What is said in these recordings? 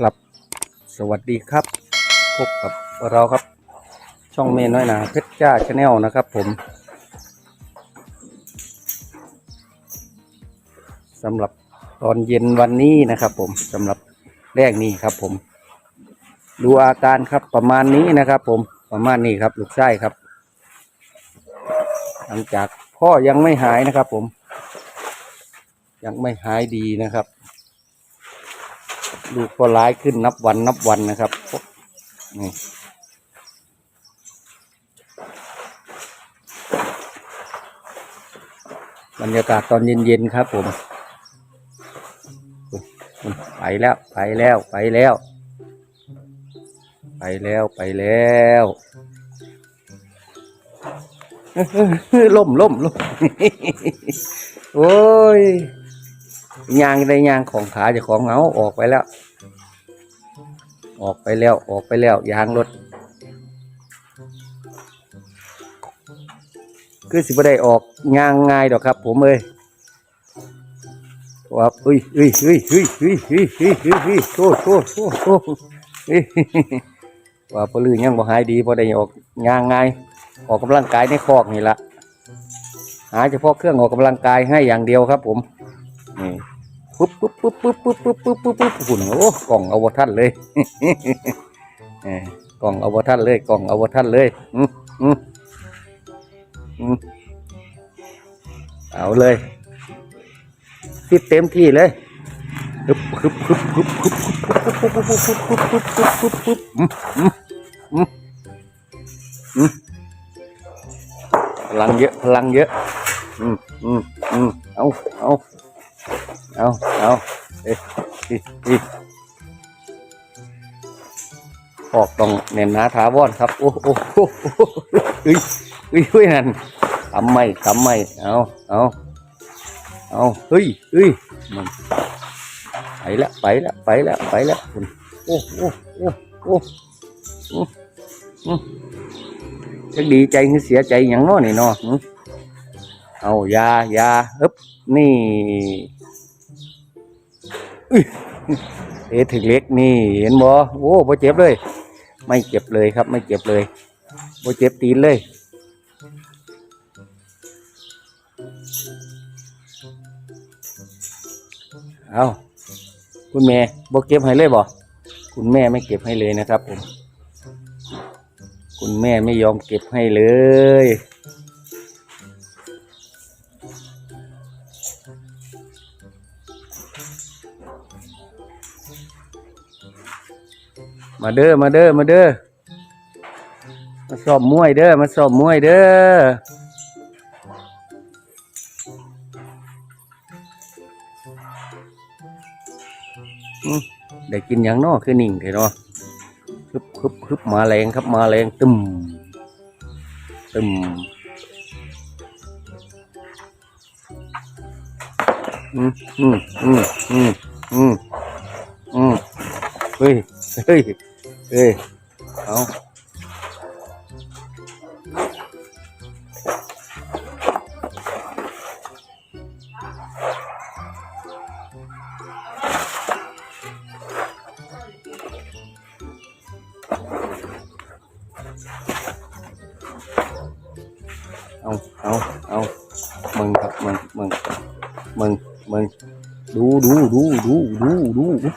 ครับ สวัสดีครับ พบกับเราครับ ช่องเมนน้อยนาเพชรจ้าชาแนลนะครับผมสำหรับตอนเย็นวันนี้นะครับผมสำหรับแรกนี้ครับผม ดูอาการครับประมาณนี้นะครับผมประมาณนี้ครับ ลูกไส้ครับ หลังจากพ่อยังไม่หายนะครับผม ยังไม่หายดีนะครับ ลูกก็ร้ายขึ้นนับวันนับวันนะครับนี่บรรยากาศตอนเย็นๆครับผมไปแล้วไปแล้วไปแล้ว ไปแล้วไปแล้วล่มล่มล่มโอ้ย ยางได้ยางของขาจะของเหงาออกไปแล้ว ออกไปแล้วออกไปแล้วยางรถคือสิบได้ออกยางง่ายดอกครับ ผมเอ้ยว่าเอ้ยเอ้ยเอ้ยเอ้ยเอ้ยเอ้ยเอ้ยเอ้ยเอ้ยโอ้โหโอ้โหเอ้ยว่าปลือยังบ่หายดีบ่ได้ออกยางง่ายออกกำลังกายในคอกนี่ละหาเฉพาะเครื่องออกกำลังกายให้อย่างเดียวครับผม นี่ปุ๊บปุ๊บปุ๊บปุ๊บปุ๊บปุ๊บปุ๊บปุ๊บปุ๊บหุ่นโอ้กล่องอาวท่านเลยเอ้ยกล่องอาวท่านเลยกล่องอาวท่านเลยอืมอืมอืมเอาเลยฟิตเต็มที่เลยฮึบฮึบฮึบฮึบฮึบฮึบฮึบฮึบฮึบฮึบฮึบฮึบฮึบฮึบอืมอืมอืมอืมพลังเยอะพลังเยอะ อืมอืมอืมเอาเอา เอาเอาเอ๊ะอีอีออกต้องเน้นหนาถาวรครับโอ้โอ้โอ้โอ้เอ้ยเอ้ยเฮ้ยนั่นทำไม่ทำไม่เอาเอาเอาเฮ้ยเฮ้ยมันไปล้วไปล้วไปล้วไปล้วคุณโอ้โอ้โอ้โอ้อืมอืมจะดีใจหรือเสียใจอย่างน้อนี่นาะหึเอายายาอึบนี่ เอถึงเล็กนี่เห็นบ่โอ้บ่เจ็บเลย ไม่เจ็บเลยครับ ไม่เจ็บเลยบ่เจ็บตีนเลย เอาคุณแม่บ่เก็บให้เลยบ่คุณแม่ไม่เก็บให้เลยนะครับผมคุณแม่ไม่ยอมเก็บให้เลย มาเด้อมาเด้อมาเด้อมาสอบมวยเด้อมาสอบมวยเด้อได้กินอย่างนอคือนิ่งเถอะเนาะฮึบฮึบฮึบมาแรงครับมาแรงตึมตึมอืมอืมอืมอืมอืมอืมเฮ้ยเฮ้ย đi không. Không không không. Mừng thật, mừng mừng. Mừng đu đu đu đu đu đu.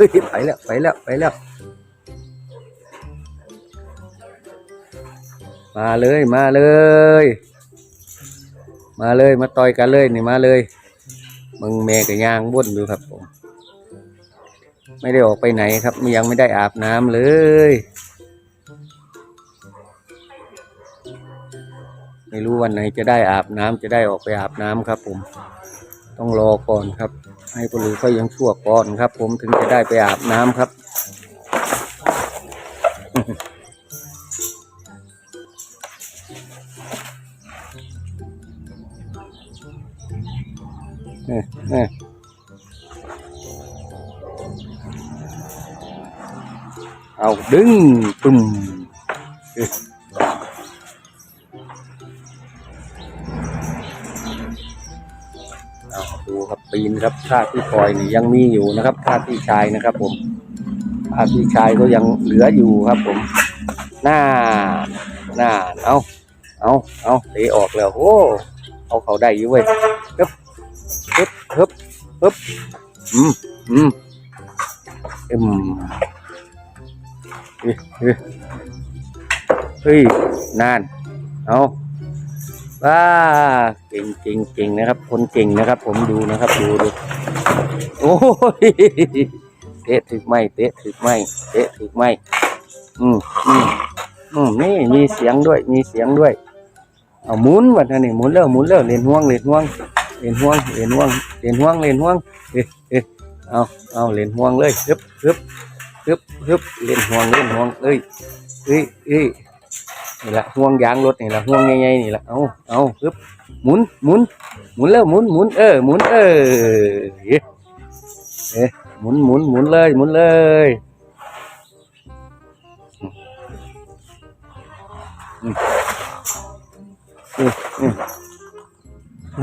เฮ้ยไปแล้วไปแล้วไปแล้ว มาเลยมาเลย มาเลยมาต่อยกันเลยนี่มาเลยมึงแม่กับยางบ้นอยู่ครับผม ไม่ได้ออกไปไหนครับยังไม่ได้อาบน้ำเลยไม่รู้วันไหนจะได้อาบน้ำจะได้ออกไปอาบน้ำครับผม ต้องรอก่อนครับ ให้ปลือเขายังชั่วก่อนครับ ผมถึงจะได้ไปอาบน้ำครับ เนี่ยเนี่ยเอาดึงปุ่ม ครับปีนครับถ้าพี่พลอยนี่ยังมีอยู่นะครับถ้าพี่ชายนะครับ ผมถ้าพี่ชายก็ยังเหลืออยู่ครับ ผมหน้าหน้าเอาเอาเอาเตะออกแล้วโอ้เอาเขาได้อยู่เว้ยฮึบฮึบฮึบฮึบอืมอืมอืมเฮ้ยเฮ้ยเฮ้ยนานเอา ว้าเก่งเก่งเก่งนะครับ คนเก่งนะครับ ผมดูนะครับดูดูโอ้ยเตะถึกไหมเตะถึกไหมเตะถึกไหมอืมอืมอืมนี่มีเสียงด้วย มีเสียงด้วยเอาหมุนวันนี้หมุนแล้วหมุนแล้วเล่นห่วงเล่นห่วงเล่นห่วงเล่นห่วงเล่นห่วงเล่นห่วงเอ๊ะเอ๊ะเอาเอาเล่นห่วงเลยฮึบฮึบฮึบฮึบเล่นห่วงเล่นห่วงเอ้ยเอ้ยเอ้ย นี่แหละห่วงยางรถนี่แหละห่วงใหญ่ๆนี่แหละเอาเอาปึ๊บหมุนหมุนหมุนแล้วหมุนหมุนเออหมุนเออเอ๊ะเอ๊ะหมุนหมุนหมุนเลยหมุนเลย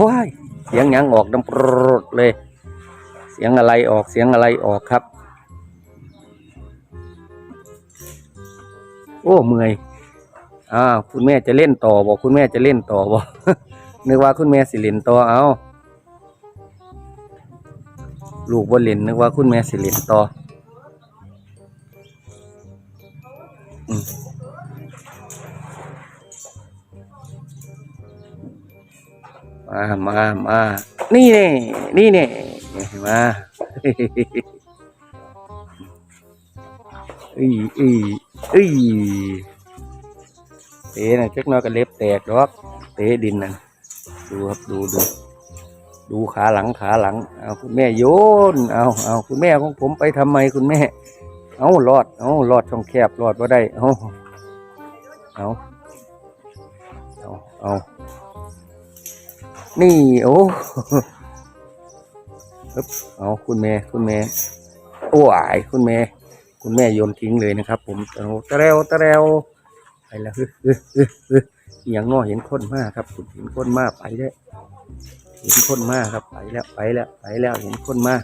ว้ายเสียงยังออกดังปรดเลย เสียงอะไรออกเสียงอะไรออกครับ โอ้เมื่อย อ่าคุณแม่จะเล่นต่อบอกคุณแม่จะเล่นต่อบอกนึกว่าคุณแม่สิเล่นต่อเอาลูกบ่เล่นนึกว่าคุณแม่สิเล่นต่อมามามานี่เน่นี่เน่มาเอ้ยเอ้ยเอ้ย ตะนะจักน้อยก็เล็บแตกดอกเตะดินนะดูครับดูดูดูขาหลังขาหลังเอาคุณแม่โยนเอาเอาคุณแม่ของผมไปทำไมคุณแม่ เอารอดเอารอดช่องแคบรอดว่าได้เอาเอาเอาเอานี่โอ้เอาคุณแม่คุณแม่โอ้ยคุณแม่คุณแม่โยนทิ้งเลยนะครับ ผมเอาตะเรวตะเรว ไปแล้วฮึฮึฮึฮึอหย่างน้อเห็นคนมากครับเห็นคนมากไปแล้วเห็นคนมากครับไปแล้วไปแล้วไปแล้วเห็นคนมา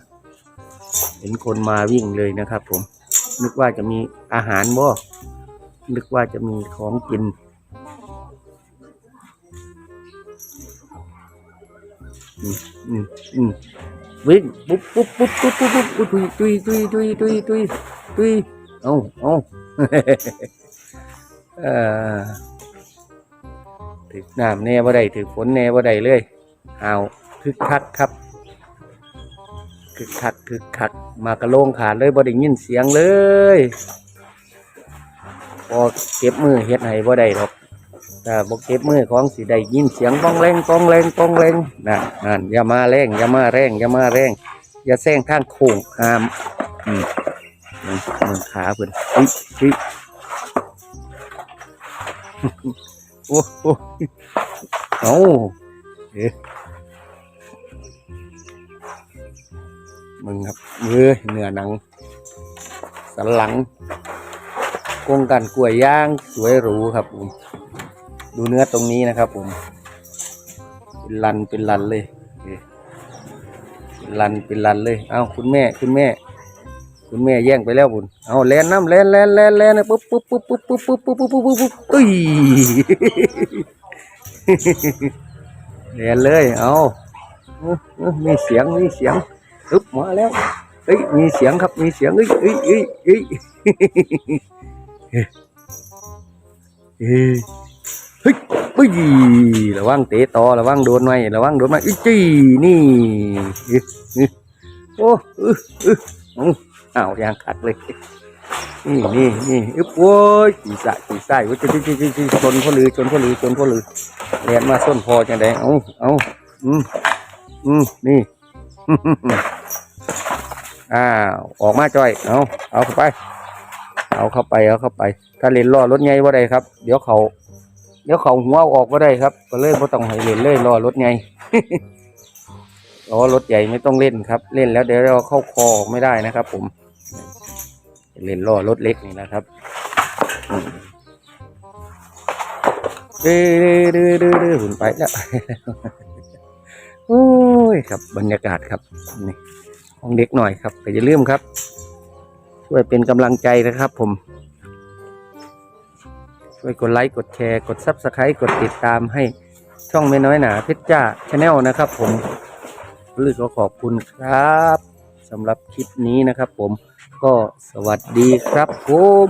เห็นคนมาวิ่งเลยนะครับ ผม นึกว่าจะมีอาหารบ่นึกว่าจะมีของกินวิ่งปุ๊บปุ๊บปุ๊บปุ๊บปุ๊บปุ๊บอุ๊ยตุยตุยตุยตุยตุยตุยตุยเอาเอา เอ่อถึกน้ำแน่บ่ได้ถึกฝนแน่บ่ได้เลยหาวคึกคักครับคึกคักคึกคัก มากระโลงขาดเลยบ่ได้ยินเสียงเลยพอเก็บมือเฮ็ดให้บ่ได้หรอกแต่บ่เก็บมือของสิได้ยินเสียงป้องแรงป้องแรงป้องแรงนั่นนั่นอย่ามาแรงอย่ามาแรงอย่ามาแรงอย่าแซงทางโค้งห้ามอืมมันมันขาเพิ่นเฮ้ยเฮ้ย โอ้โหเอาเอ๊ะมึงครับมือเนื้อหนัง สันหลังกงกันกล้วยย่างสวยหรูครับผม ดูเนื้อตรงนี้นะครับผม เป็นลันเป็นลันเลยเป็นลันเป็นลันเลย เอาคุณแม่คุณแม่ คุณแม่แย่งไปแล้วบุญเอาแลนน้ำแลนแลนแลนแลนปุ๊บปุ๊บปุ๊บปุ๊บปุ๊บปุ๊บปุ๊บปุ๊บปุ๊บปุ๊บปุ๊บอุ้ยแลนเลยเอาอื้ออื้อมีเสียงมีเสียงอึบมาแล้วเฮ้ยมีเสียงครับมีเสียงเอ้ยเอ้ยเอ้ยเอ้ยเฮ้ยเฮ้ยเฮ้ยอุ้ยระวังเตะต่อระวังโดนไว้ระวังโดนไว้อุ้ยจี้นี่โอ้เออเออึ๊อื้ ออ้าวยางขัดเลย นี่นี่นี่อึ๊บโว้ยขี่สะขี่ไส้โว้ยจีจีจีจีชนพ่อลือชนพ่อลือชนพ่อลือเรียนมาส้นพอจังไดเอาเอาอืมอืมนี่อ้าวออกมาจ้อย เอาเอาเข้าไป เอาเข้าไปเอาเข้าไป ถ้าเล่นล้อรถใหญ่ว่าได้ครับ เดี๋ยวเขาเดี๋ยวเขาหัวออกว่าได้ครับ ก็เลยบ่ต้องให้เล่นเลยล้อรถใหญ่ล้อรถใหญ่ไม่ต้องเล่นครับ เล่นแล้วเดี๋ยวเราเข้าคอไม่ได้นะครับผม เล่นล้อรถเล็กนี่นะครับเด้อเด้อเด้อเด้อหุ่นไปแล้วโอ้ยครับบรรยากาศครับนี่ของเด็กหน่อยครับก็อย่าลืมครับ ช่วยเป็นกำลังใจนะครับผม ช่วยกดไลค์กดแชร์ กดซับสไครต์กดติดตามให้ช่องไม่น้อยหนาเพชรจ้าชาแนลนะครับผมลือก็ขอบคุณครับสำหรับคลิปนี้นะครับผม ก็สวัสดีครับผม